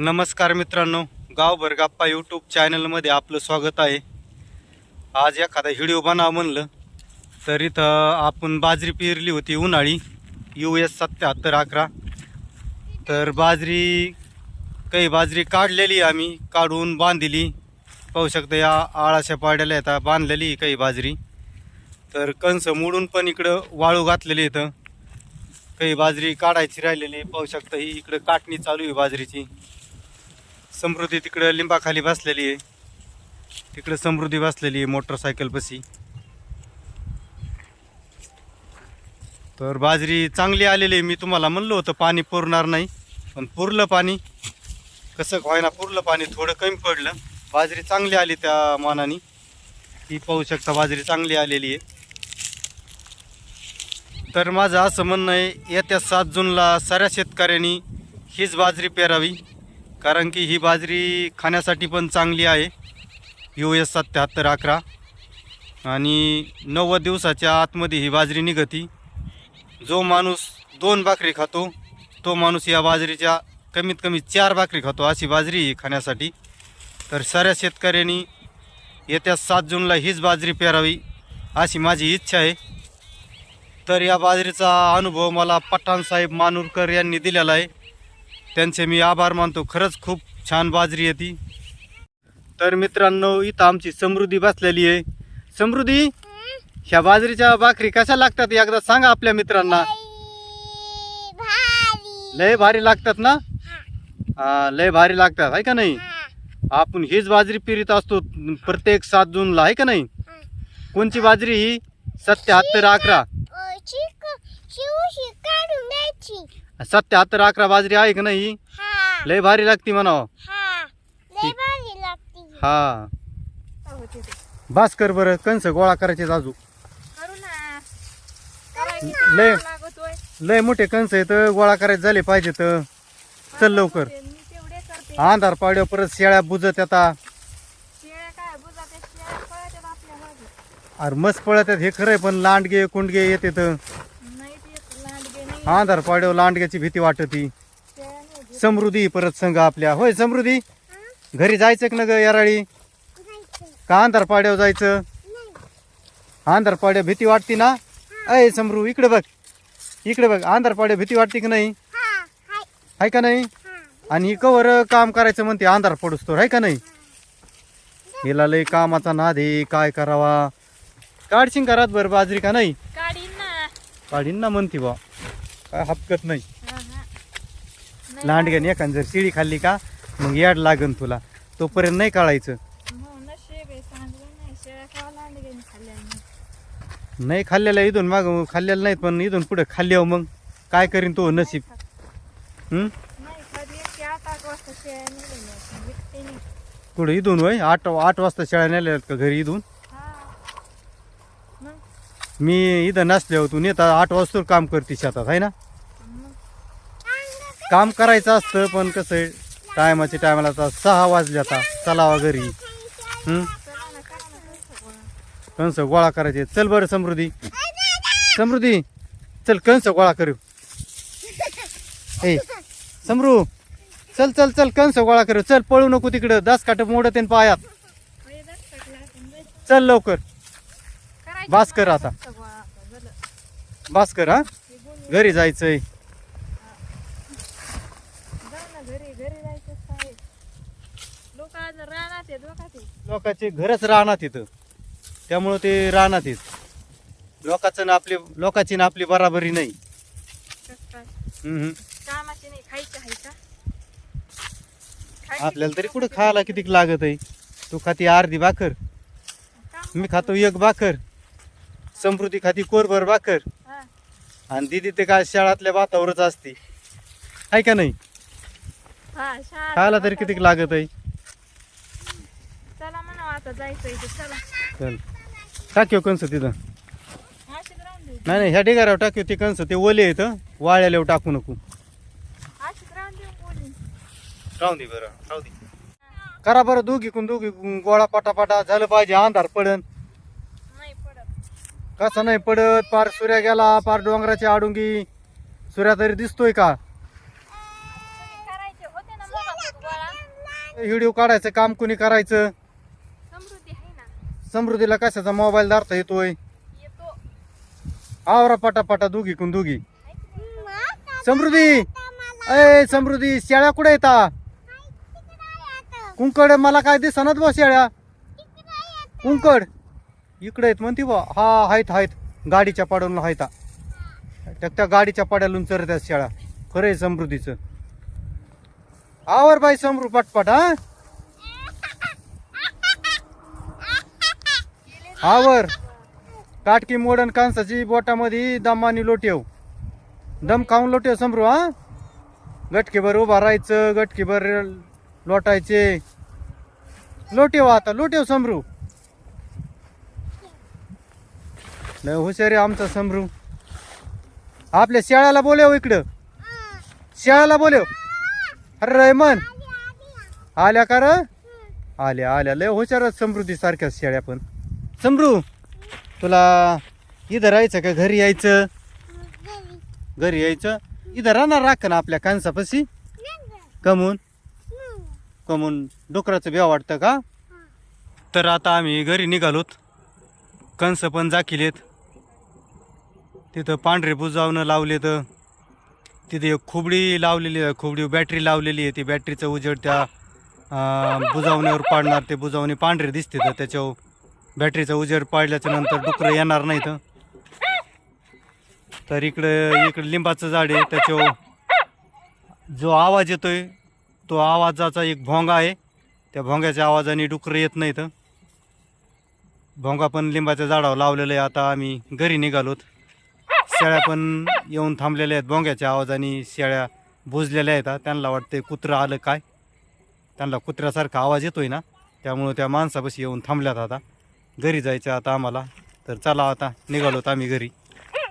नमस्कार मित्रांनो गावभर गप्पा यूट्यूब चॅनलमध्ये आपलं स्वागत आहे. आज एखादा व्हिडिओ बनावं म्हणलं तर इथं आपण बाजरी पेरली होती उन्हाळी यू एस सत्याहत्तर अकरा. तर बाजरी काही बाजरी काढलेली आम्ही काढून बांधली. पाहू शकता या आळाशा पाड्याला येतात बांधलेली काही बाजरी. तर कंस मोडून पण इकडं वाळू घातलेली इथं काही बाजरी काढायची राहिलेली पाहू शकता ही इकडं काटणी चालू आहे बाजरीची. समृद्धी तिकडं लिंबाखाली बसलेली आहे. तिकडं समृद्धी बसलेली आहे मोटरसायकल बसी तर बाजरी चांगली आलेली आहे. मी तुम्हाला म्हणलं होतं पाणी पुरणार नाही पण पुरलं पाणी. कसं व्हायना पुरलं पाणी थोडं कमी पडलं. बाजरी चांगली आली त्या मानाने. ती पाहू शकता बाजरी चांगली आलेली आहे. तर माझं असं म्हणणं आहे येत्या सात जूनला साऱ्या शेतकऱ्यांनी हीच बाजरी पेरावी. कारण की ही बाजरी खाण्यासाठी पण चांगली आहे. यू एस सत्याहत्तर अकरा. आणि नव्वद दिवसाच्या आतमध्ये ही बाजरी निघती. जो माणूस दोन भाकरी खातो तो माणूस या बाजरीच्या कमीत कमी चार भाकरी खातो अशी बाजरी ही खाण्यासाठी. तर साऱ्या शेतकऱ्यांनी येत्या सात जूनला हीच बाजरी पेरावी अशी माझी इच्छा आहे. तर या बाजरीचा अनुभव मला पठाणसाहेब मानूरकर यांनी दिलेला आहे. त्यांचे मी आभार मानतो. खरंच खूप छान बाजरी आहे ती. तर मित्रांनो इथं आमची समृद्धी बसलेली आहे. समृद्धी ह्या बाजरीच्या भाकरी कशा लागतात एकदा सांगा आपल्या मित्रांना. लय भारी लागतात ना? हा लय भारी लागतात आहे का नाही? आपण हीच बाजरी पिरित असतो प्रत्येक सात जूनला आहे का नाही? कोणची बाजरी ही? सत्याहत्तर अकरा. सत्याहत्तर अकरा बाजरी आहे का नाही? हा. लय भारी लागती म्हणावं. हा. लय भारी लागते. हा. बास कर बरं कंस गोळा करायचे करू ना. लय लागतोय. लय मोठे कंस आहेत गोळा करायचे झाले पाहिजे तर चल लवकर. मी तेवढे करते. अंधार पाड्या परत शेळ्या बुजत येतात शेळ्या काय बुजा ते शेळ्या पळतात आपल्या मागे. अरे मस्त पळत आहेत हे खरंय पण लांडगे कुंडगे येते तर अंधार पाड्यावर लांडग्याची भीती वाटती. समृद्धी परत संघ आपल्या. होय समृद्धी? घरी जायचं का ना ग याराळी? का अंधार पाड्यावर जायचं? अंधार पाड्या भीती वाटते ना? अय समरू इकडे बघ. इकडे बघ अंधार पाड्या भीती वाटते की नाही? हाय आहे का नाही? हा आणि कवर काम करायचं म्हणते अंधार पडूस तर आहे का नाही? हिला लय कामाचा नाद आहे काय करावा? काढशील घरात बरं बाजरी का नाही? काढीन ना. काढीन ना म्हणते बा काय हपकत नाही. हा, हा. लांडग्याने एखाद जर शिळी खाल्ली का मग याड लागन तुला. तोपर्यंत नाही काढायचं. हो नाही. शेळ्या खाल्ल्या खाल्लेलं इथून माग खाल्लेलं नाहीत पण इथून पुढे खाल्ल्यावर मग. काय करीन तो नशीब? हं? शेळ्या पुढे इथून होय? आठ आठ वाजता शाळा नेल्या का घरी इथून? हा. मी इथं नसल्यावर तू नेता आठ वाजता काम करते शेतात आहे ना? काम करायचं असतं पण कसं आहे टायमाच्या टायमाला आता सहा वाजले आता चलावा घरी. कंस गोळा करायचे. चल बरं समृद्धी. समृद्धी चल कंस गोळा करू. ए समरू चल चल चल कंस गोळा करू. चल पळू नको तिकडं. दस काट मोडत पायात. चल लवकर. बास कर आता. बास कर हा? घरी जायचंय. लोकांचे घरच राहणार तिथं त्यामुळं ते राहणार तिथं लोकांचं ना आपली लोकांची ना आपली बराबरी नाही. आपल्याला तरी कुठं खायला किती लागत आहे तू खाती अर्धी भाकर. मी खातो एक भाकर. समृद्धी खाती कोरभर भाकर. हा. आणि दिदी ते काय शाळातल्या भातावरच असते. आहे का नाही? हा खायला तरी किती लागत आहे? चला म्हणा आता जायचं इथे. चला. चल. टाक्यो कंस तिथं. अशीच राहून देऊ नाही नाही ह्या ढिगाऱ्यावर टाक्यो ते कंस ते ओले येतं वाळ्याला टाकू नको. अशीच राहून देऊ बोलून राहून दे बरं राहू दे. करा बरं दोघी कोण दोघी गोळा पाटापाटा झालं पाहिजे अंधार पडन. कसं नाही पडत पार सूर्या गेला पार डोंगराची आडुंगी. सूर्या तरी दिसतोय का? व्हिडिओ काढायचं काम कोणी करायचं? समृद्धीला कशाचा मोबाईल धरता येतोय? येतो. आवरा पटापटा दोघी. कोण दोघी समृद्धी अय समृद्धी शेळ्या कुठे येता कुंकड मला काय दिसणार बा शेळ्या? कुंकड. इकडे आहेत म्हणते बा हा आहेत आहेत. गाडीच्या पाड्याला आहेत त्या त्या गाडीच्या पाड्यालून चरत्यात शाळा. खरं आहे समृद्धीचं. आवर बाई समृ पटपट हा? आवर. काटकी मोडन कांसाची बोटामध्ये दमानी लोटेव. दम खाऊन लोटेव समरू हा? गटकीभर उभा राहायचं गटकीभर लोटायचे. लोटेव आता लोटेव समरू लय हुशारी आमचा समरू आपल्या शेळ्याला बोलव हो इकडं. शेळ्याला बोलव हो. अरे रेमन. आल्या का र? आल्या आल्या. लय हुशारच समृद्धी सारख्या शेळ्या पण. समरू तुला इथं राहायचं का? घरी यायचं? घरी यायचं? इथं राहणार राख ना आपल्या कांसापाशी? कमून? कमून डुकराचं ब्या वाटतं का? तर आता आम्ही घरी निघालोत. कंस पण जाखिलेत तिथं पांढरे बुजावणं लावले तर तिथे एक खोबडी लावलेली आहे खोबडी बॅटरी लावलेली आहे ती बॅटरीचं उजेड त्या बुजावण्यावर पाडणार ते बुजावणे पांढरे दिसते तर त्याच्यावर बॅटरीचा उजेड पाडल्याच्या नंतर डुकरं येणार नाही तर. तर इकडं इकडं लिंबाचं झाड आहे त्याच्यावर जो आवाज येतोय तो आवाजाचा एक भोंगा आहे. त्या भोंग्याच्या आवाजाने डुकरं येत नाहीत भोंगा पण लिंबाच्या झाडावर लावलेलं आहे आता आम्ही घरी निघालोत. शेळ्या पण येऊन थांबलेल्या आहेत. भोंग्याच्या आवाजाने शेळ्या बुजलेल्या आहेत. त्यांना वाटते कुत्रं आलं काय? त्यांना कुत्र्यासारखा आवाज येतोय ना? त्यामुळं त्या माणसापाशी येऊन थांबल्यात आता. घरी जायचं आता आम्हाला. तर चला आता निघालोत आम्ही घरी.